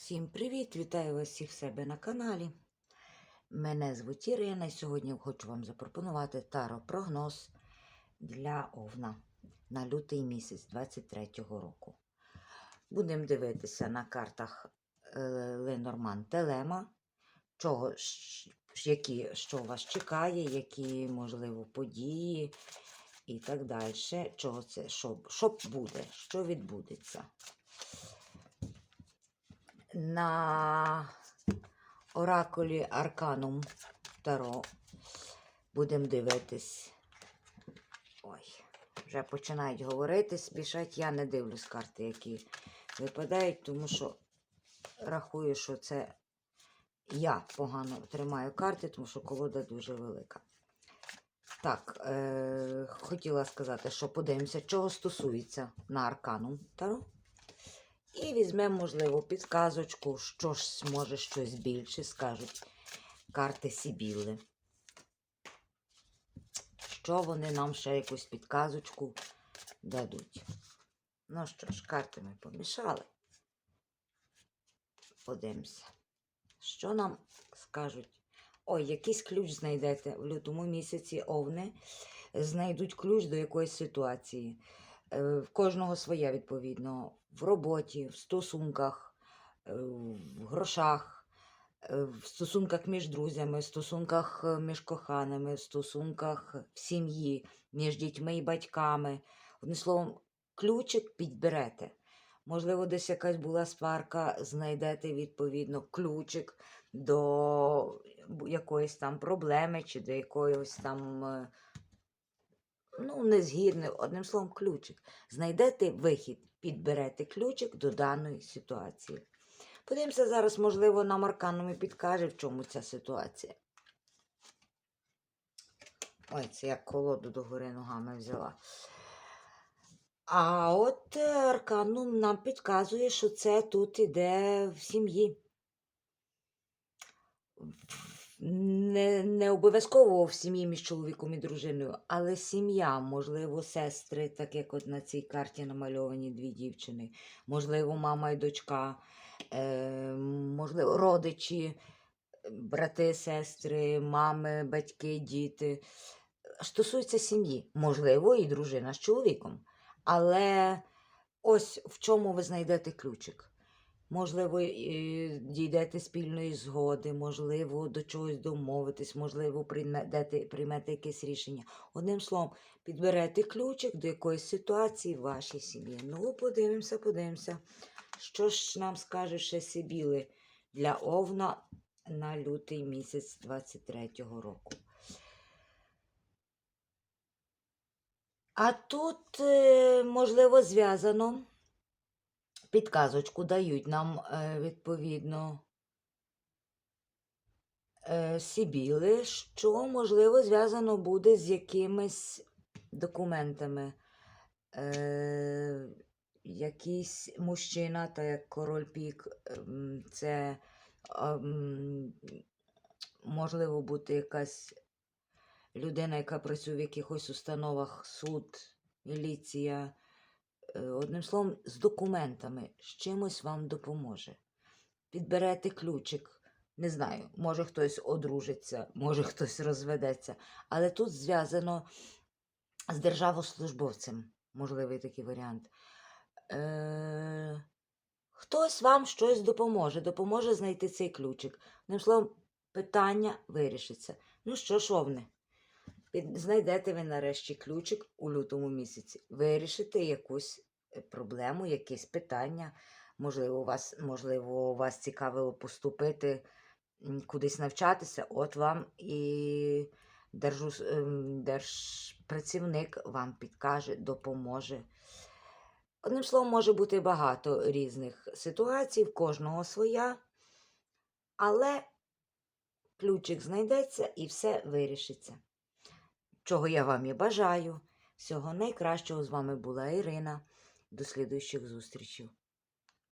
Всім привіт! Вітаю вас всіх себе на каналі. Мене звуть Ірина і сьогодні хочу вам запропонувати таро-прогноз для Овна на лютий місяць 23-го року. Будемо дивитися на картах е, Ленорман Телема, чого, які, що вас чекає, які, можливо, події і так далі. Чого це, що, що буде, що відбудеться на оракулі Арканум Таро. Будемо дивитись. Ой, вже починають говорити, спішать. Я не дивлюсь карти, які випадають, тому що рахую, що це я погано тримаю карти, тому що колода дуже велика. Так, е- хотіла сказати, що подивимося, чого стосується на Арканум Таро. І візьмемо, можливо, підказочку, що ж може щось більше, скажуть карти Сібіли. Що вони нам ще якусь підказочку дадуть. Ну що ж, карти ми помішали. Подивимося. Що нам скажуть? Ой, якийсь ключ знайдете в лютому місяці овни. Знайдуть ключ до якоїсь ситуації. Е, В кожного своя, відповідно, в роботі, в стосунках, е, в грошах, е, в стосунках між друзями, в стосунках е, між коханими, в стосунках в сім'ї, між дітьми і батьками. Одним словом, ключик підберете. Можливо, десь якась була сварка, знайдете відповідно ключик до якоїсь там проблеми чи до якоїсь там. Ну, не згідне, одним словом, ключик. Знайдете вихід, підберете ключик до даної ситуації. Подивимося зараз, можливо, нам арканами підкаже, в чому ця ситуація. Ой, це як колоду догори ногами взяла. А от е, арканум нам підказує, що це тут іде в сім'ї. Не, не обов'язково в сім'ї між чоловіком і дружиною, але сім'я, можливо, сестри, так як от на цій карті намальовані дві дівчини, можливо, мама і дочка, е, можливо, родичі, брати, сестри, мами, батьки, діти. Стосується сім'ї, можливо, і дружина з чоловіком. Але ось в чому ви знайдете ключик. Можливо, дійдете спільної згоди, можливо, до чогось домовитись, можливо, приймете, приймете якесь рішення. Одним словом, підберете ключик до якоїсь ситуації в вашій сім'ї. Ну, подивимося, подивимося. Що ж нам скаже ще Сибіли для Овна на лютий місяць 23-го року. А тут, е, можливо, зв'язано підказочку дають нам е, відповідно е, Сібіли, що, можливо, зв'язано буде з якимись документами. Е, якийсь мужчина, та як король пік, ем, це ем, можливо бути якась людина, яка працює в якихось установах, суд, міліція. Е, Одним словом, з документами, з чимось вам допоможе. Підберете ключик, не знаю, може хтось одружиться, може хтось розведеться, але тут зв'язано з державослужбовцем, можливий такий варіант. Е, хтось вам щось допоможе, допоможе знайти цей ключик. Одним словом, питання вирішиться. Ну що під- знайдете ви нарешті ключик у лютому місяці, вирішите якусь е, проблему, якесь питання. Можливо, вас, можливо, вас цікавило поступити кудись навчатися, от вам і держу, ем, держпрацівник вам підкаже, допоможе. Одним словом, може бути багато різних ситуацій, в кожного своя, але ключик знайдеться і все вирішиться. Чого я вам і бажаю. Всього найкращого з вами була Ірина. До слідуючих зустрічей.